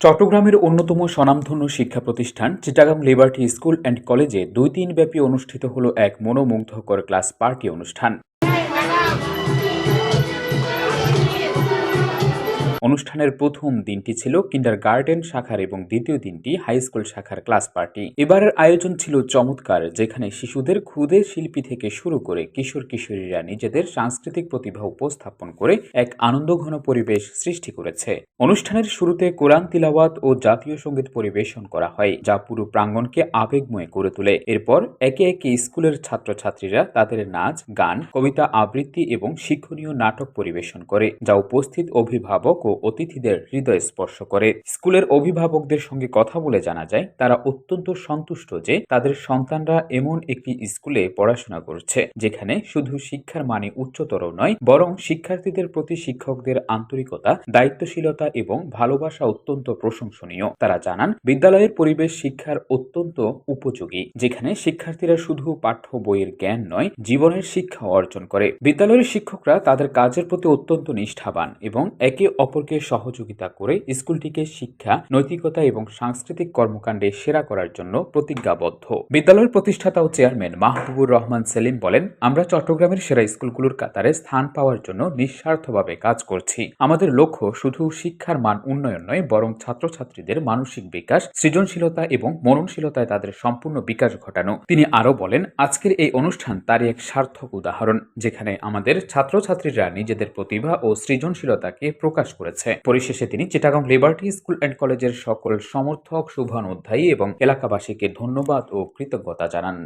চট্টগ্রামের অন্যতম স্বনামধন্য শিক্ষা প্রতিষ্ঠান চিটাগাং লিবার্টি স্কুল অ্যান্ড কলেজে দুই দিন ব্যাপী অনুষ্ঠিত হল এক মনোমুগ্ধকর ক্লাস পার্টি অনুষ্ঠান। অনুষ্ঠানের প্রথম দিনটি ছিল কিন্ডার গার্ডেন শাখার এবং দ্বিতীয় দিনটি হাই স্কুল শাখার ক্লাস পার্টি। এবারের আয়োজন ছিল চমৎকার, যেখানে শিশুদের ক্ষুদে শিল্পী থেকে শুরু করে কিশোর কিশোরীরা নিজেদের সাংস্কৃতিক প্রতিভা উপস্থাপন করে এক আনন্দঘন পরিবেশ সৃষ্টি করেছে। অনুষ্ঠানের শুরুতে কোরআন তিলাওয়াত ও জাতীয় সংগীত পরিবেশন করা হয়, যা পুরো প্রাঙ্গণকে আবেগময় করে তোলে। এরপর একে একে স্কুলের ছাত্রছাত্রীরা তাদের নাচ, গান, কবিতা আবৃত্তি এবং শিক্ষণীয় নাটক পরিবেশন করে, যা উপস্থিত অভিভাবক ও অতিথিদের হৃদয় স্পর্শ করে। স্কুলের অভিভাবকদের সঙ্গে কথা বলে জানা যায়, তারা অত্যন্ত সন্তুষ্ট যে তাদের সন্তানরা এমন একটি স্কুলে পড়াশোনা করছে, যেখানে শুধু শিক্ষার মানে উচ্চতর নয়, বরং শিক্ষার্থীদের প্রতি শিক্ষকদের আন্তরিকতা, দায়িত্বশীলতা এবং ভালোবাসা অত্যন্ত প্রশংসনীয়। তারা জানান, বিদ্যালয়ের পরিবেশ শিক্ষার অত্যন্ত উপযোগী, যেখানে শিক্ষার্থীরা শুধু পাঠ্য বইয়ের জ্ঞান নয়, জীবনের শিক্ষা অর্জন করে। বিদ্যালয়ের শিক্ষকরা তাদের কাজের প্রতি অত্যন্ত নিষ্ঠাবান এবং একে অপরকে সহযোগিতা করে স্কুলটিকে শিক্ষা, নৈতিকতা এবং সাংস্কৃতিক কর্মকাণ্ডে সেরা করার জন্য প্রতিজ্ঞাবদ্ধ। বিদ্যালয়ের প্রতিষ্ঠাতা ও চেয়ারম্যান মাহবুবুর রহমান সেলিম বলেন, আমরা চট্টগ্রামের সেরা স্কুলগুলোর কাতারে স্থান পাওয়ার জন্য নিঃস্বার্থভাবে কাজ করছি। আমাদের লক্ষ্য শুধু শিক্ষার মান উন্নয়ন নয়, বরং ছাত্রছাত্রীদের মানসিক বিকাশ, সৃজনশীলতা এবং মননশীলতায় তাদের সম্পূর্ণ বিকাশ ঘটানো। তিনি আরও বলেন, আজকের এই অনুষ্ঠান তারই এক সার্থক উদাহরণ, যেখানে আমাদের ছাত্রছাত্রীরা নিজেদের প্রতিভা ও সৃজনশীলতাকে প্রকাশ করেছে। পরিশেষে তিনি চিটাগাং লিবার্টি স্কুল অ্যান্ড কলেজের সকল সমর্থক, শুভানুধ্যায়ী এবং এলাকাবাসীকে ধন্যবাদ ও কৃতজ্ঞতা জানান।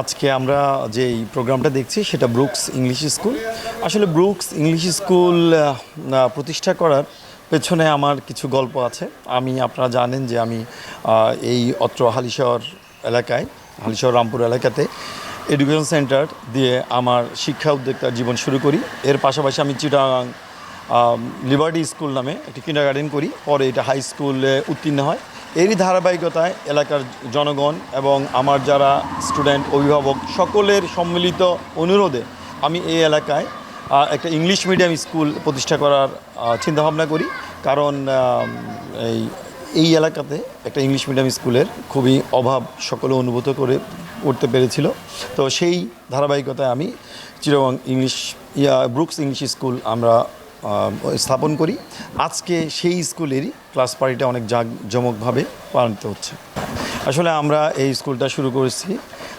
আজকে আমরা যে প্রোগ্রামটা দেখছি, সেটা ব্রুকস ইংলিশ স্কুল। আসলে ব্রুকস ইংলিশ স্কুল প্রতিষ্ঠা করার পেছনে আমার কিছু গল্প আছে। আমি, আপনারা জানেন যে আমি এই অত্র হালিশহর এলাকায়, হালিশহর রামপুর এলাকাতে এডুকেশন সেন্টার দিয়ে আমার শিক্ষা উদ্যোক্তার জীবন শুরু করি। এর পাশাপাশি আমি চিটাগাং লিবার্টি স্কুল নামে একটি কিন্ডার গার্ডেন করি। পরে এটা হাই স্কুলে উত্তীর্ণ হয়। এরই ধারাবাহিকতায় এলাকার জনগণ এবং আমার যারা স্টুডেন্ট অভিভাবক সকলের সম্মিলিত অনুরোধে আমি এই এলাকায় একটা ইংলিশ মিডিয়াম স্কুল প্রতিষ্ঠা করার চিন্তাভাবনা করি। কারণ এই এই এলাকাতে একটা ইংলিশ মিডিয়াম স্কুলের খুবই অভাব সকলে অনুভূত করে করতে পেরেছিল। তো সেই ধারাবাহিকতায় আমি চিরং ইংলিশ ইয়া ব্রুকস ইংলিশ স্কুল আমরা স্থাপন করি। আজকে সেই স্কুলেরই ক্লাস পার্টিটা অনেক জাঁকজমকভাবে পালিত হচ্ছে। আসলে আমরা এই স্কুলটা শুরু করেছি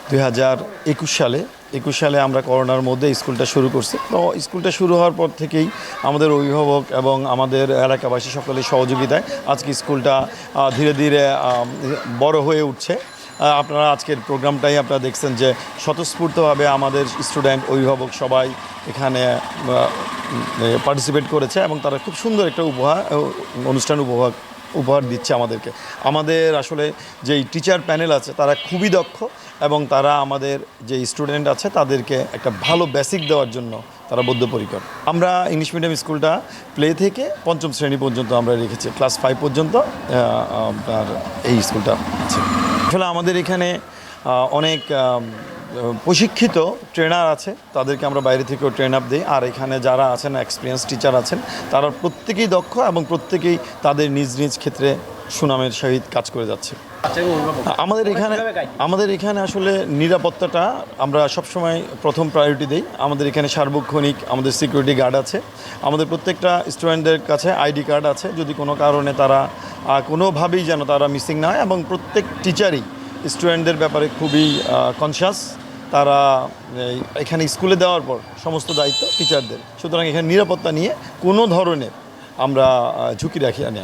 দুই হাজার একুশ সালে। একুশ সালে আমরা করোনার মধ্যে স্কুলটা শুরু করছি। তো স্কুলটা শুরু হওয়ার পর থেকেই আমাদের অভিভাবক এবং আমাদের এলাকাবাসী সকলের সহযোগিতায় আজকে স্কুলটা ধীরে ধীরে বড় হয়ে উঠছে। আপনারা আজকের প্রোগ্রামটাই আপনারা দেখছেন যে স্বতঃস্ফূর্তভাবে আমাদের স্টুডেন্ট, অভিভাবক সবাই এখানে পার্টিসিপেট করেছে এবং তারা খুব সুন্দর একটা উপহার অনুষ্ঠান উপহার উপহার দিচ্ছে আমাদেরকে। আমাদের আসলে যেই টিচার প্যানেল আছে, তারা খুবই দক্ষ এবং তারা আমাদের যে স্টুডেন্ট আছে, তাদেরকে একটা ভালো বেসিক দেওয়ার জন্য তারা বদ্ধপরিকর। আমরা ইংলিশ মিডিয়াম স্কুলটা প্লে থেকে পঞ্চম শ্রেণি পর্যন্ত আমরা রেখেছি ক্লাস ফাইভ পর্যন্ত আপনার এই স্কুলটা আছে। আসলে আমাদের এখানে অনেক প্রশিক্ষিত ট্রেনার আছে, তাদেরকে আমরা বাইরে থেকেও ট্রেন আপ দিই। আর এখানে যারা আছেন এক্সপিরিয়েন্স টিচার আছেন, তারা প্রত্যেকেই দক্ষ এবং প্রত্যেকেই তাদের নিজ নিজ ক্ষেত্রে সুনামের সহিত কাজ করে যাচ্ছে। আমাদের এখানে আমাদের এখানে আসলে নিরাপত্তাটা আমরা সবসময় প্রথম প্রায়োরিটি দিই। আমাদের এখানে সার্বক্ষণিক আমাদের সিকিউরিটি গার্ড আছে। আমাদের প্রত্যেকটা স্টুডেন্টদের কাছে আইডি কার্ড আছে। যদি কোনো কারণে তারা কোনোভাবেই যেন তারা মিসিং না হয় এবং প্রত্যেক টিচারই স্টুডেন্টদের ব্যাপারে খুবই কনসিয়াস তারা এখানে স্কুলে দেওয়ার পর সমস্ত দায়িত্ব টিচারদের সুতরাং এখানে নিরাপত্তা নিয়ে কোনো ধরনের আমরা ঝুঁকি রাখি না।